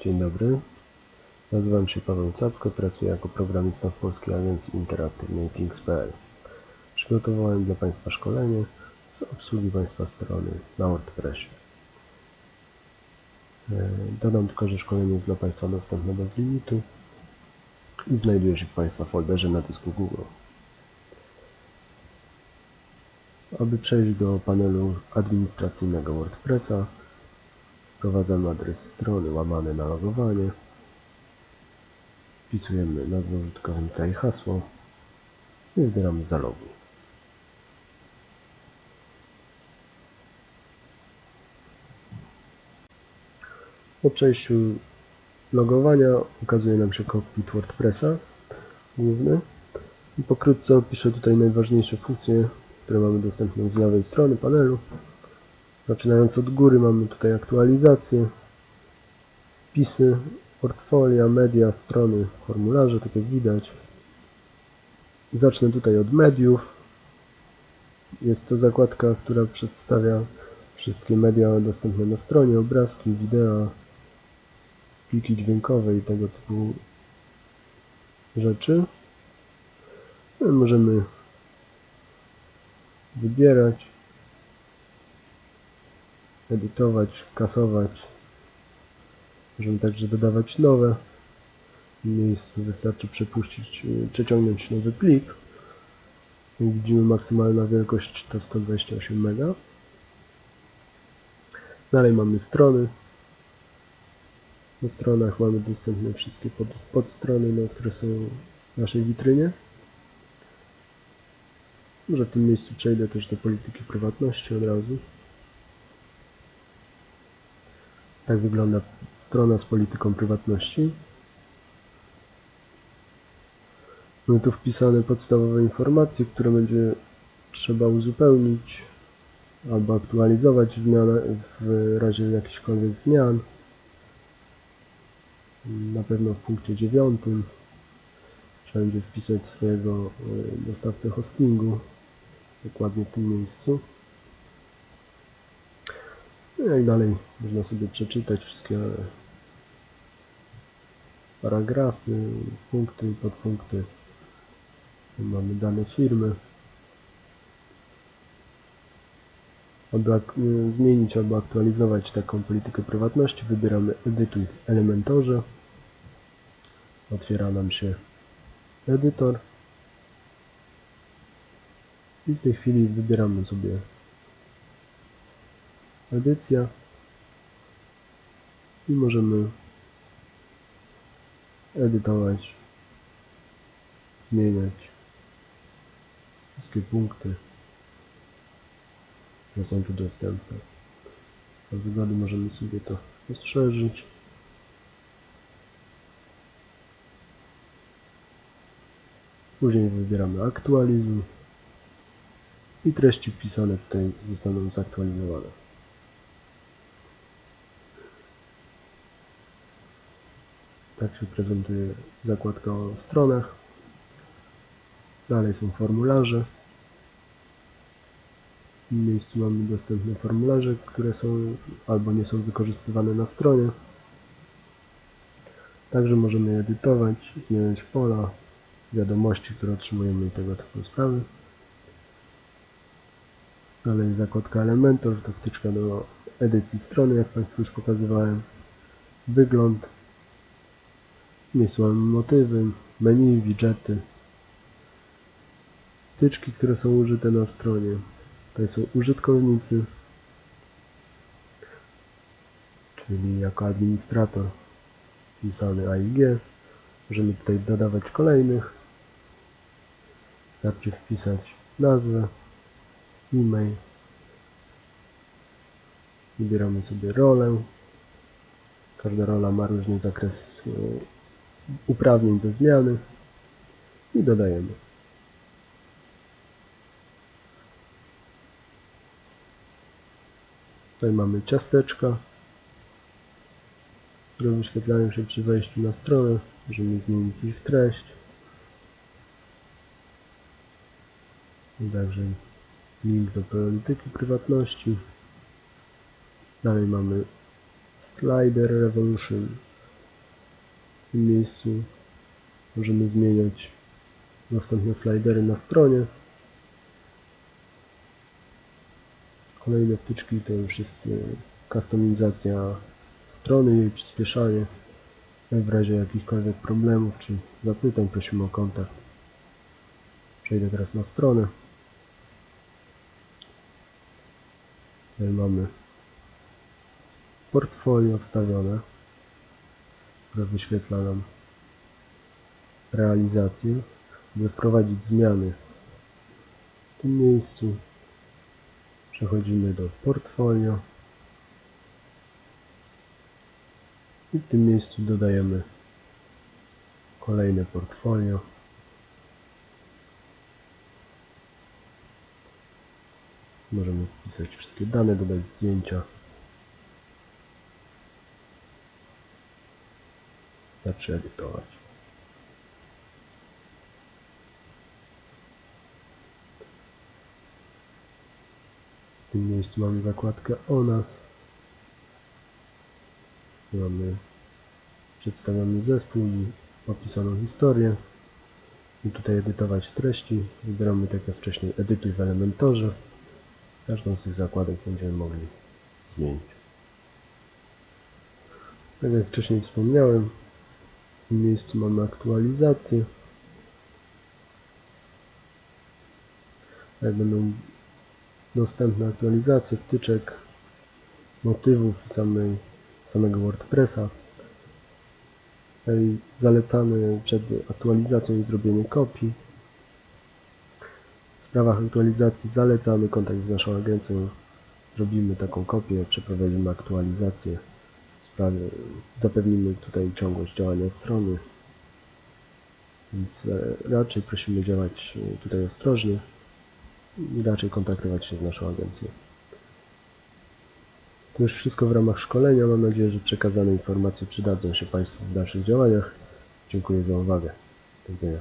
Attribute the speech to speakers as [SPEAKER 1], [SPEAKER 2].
[SPEAKER 1] Dzień dobry. Nazywam się Paweł Cacko, pracuję jako programista w Polskiej Agencji Interaktywnej Things.pl. Przygotowałem dla Państwa szkolenie z obsługi Państwa strony na WordPressie. E, Dodam tylko, że szkolenie jest dla Państwa dostępne bez limitu i znajduje się w Państwa folderze na dysku Google. Aby przejść do panelu administracyjnego WordPressa, wprowadzamy adres strony łamane na logowanie, wpisujemy nazwę użytkownika i hasło i wybieramy zaloguj. Po przejściu logowania ukazuje nam się cockpit WordPressa główny i pokrótce opiszę tutaj najważniejsze funkcje, które mamy dostępne z lewej strony panelu. Zaczynając od góry mamy tutaj aktualizację, wpisy, portfolia, media, strony, formularze, tak jak widać. Zacznę tutaj od mediów. Jest to zakładka, która przedstawia wszystkie media dostępne na stronie, obrazki, wideo, pliki dźwiękowe i tego typu rzeczy. No Możemy wybierać, edytować, kasować. Możemy także dodawać nowe. W miejscu wystarczy przepuścić, y, przeciągnąć nowy plik. Jak widzimy maksymalna wielkość to 128 MB. Dalej mamy strony. Na stronach mamy dostępne wszystkie pod, podstrony, no, które są w naszej witrynie. Może w tym miejscu przejdę też do polityki prywatności od razu. Tak wygląda strona z polityką prywatności. Mamy tu wpisane podstawowe informacje, które będzie trzeba uzupełnić albo aktualizować w, razie jakichkolwiek zmian. Na pewno w punkcie dziewiątym trzeba będzie wpisać swojego y, dostawcę hostingu dokładnie w tym miejscu. No Jak dalej można sobie przeczytać wszystkie paragrafy, punkty, podpunkty. Tu Mamy dane firmy. Aby zmienić albo aktualizować taką politykę prywatności, wybieramy Edytuj w Elementorze. Otwiera nam się edytor. I w tej chwili wybieramy sobie edycja i możemy edytować, zmieniać wszystkie punkty, które są tu dostępne. Dla wygody możemy sobie to rozszerzyć. Później wybieramy aktualizuj i treści wpisane tutaj zostaną zaktualizowane. Tak się prezentuje zakładka o stronach. Dalej są formularze. W tym miejscu mamy dostępne formularze, które są albo nie są wykorzystywane na stronie. Także możemy edytować, zmieniać pola, wiadomości, które otrzymujemy i tego typu sprawy. Dalej zakładka Elementor, to wtyczka do edycji strony, jak Państwu już pokazywałem. Wygląd. Mamy motywy, menu, widgety. Wtyczki, które są użyte na stronie. Tutaj są użytkownicy, czyli jako administrator wpisany AIG. Możemy tutaj dodawać kolejnych. Wystarczy wpisać nazwę, e-mail. Wybieramy sobie rolę. Każda rola ma różny zakres uprawnień do zmiany i dodajemy. Tutaj mamy ciasteczka, które wyświetlają się przy wejściu na stronę. Możemy zmienić ich treść. Także link do polityki prywatności. Dalej mamy Slider Revolution, W tym miejscu możemy zmieniać następne slidery na stronie. Kolejne wtyczki to już jest y, kustomizacja strony, jej przyspieszanie. W razie jakichkolwiek problemów czy zapytań prosimy o kontakt. Przejdę teraz na stronę. Tutaj mamy portfolio wstawione, które wyświetla nam realizację. By wprowadzić zmiany w tym miejscu przechodzimy do portfolio i w tym miejscu dodajemy kolejne portfolio. Możemy wpisać wszystkie dane, dodać zdjęcia. Wystarczy edytować. W tym miejscu mamy zakładkę o nas. Mamy przedstawiony zespół i opisaną historię. I tutaj edytować treści. Wybieramy tak jak wcześniej edytuj w Elementorze. Każdą z tych zakładek będziemy mogli zmienić. Tak jak wcześniej wspomniałem, tym miejscu mamy aktualizację. Jak będą dostępne aktualizacje wtyczek, motywów i samej, samego WordPressa. Tutaj zalecamy przed aktualizacją zrobienie kopii. W sprawach aktualizacji zalecamy kontakt z naszą agencją. Zrobimy taką kopię, przeprowadzimy aktualizację. Sprawy, zapewnimy tutaj ciągłość działania strony. Więc e, raczej prosimy działać e, tutaj ostrożnie i raczej kontaktować się z naszą agencją. To już wszystko w ramach szkolenia. Mam nadzieję, że przekazane informacje przydadzą się Państwu w dalszych działaniach. Dziękuję za uwagę. Do widzenia.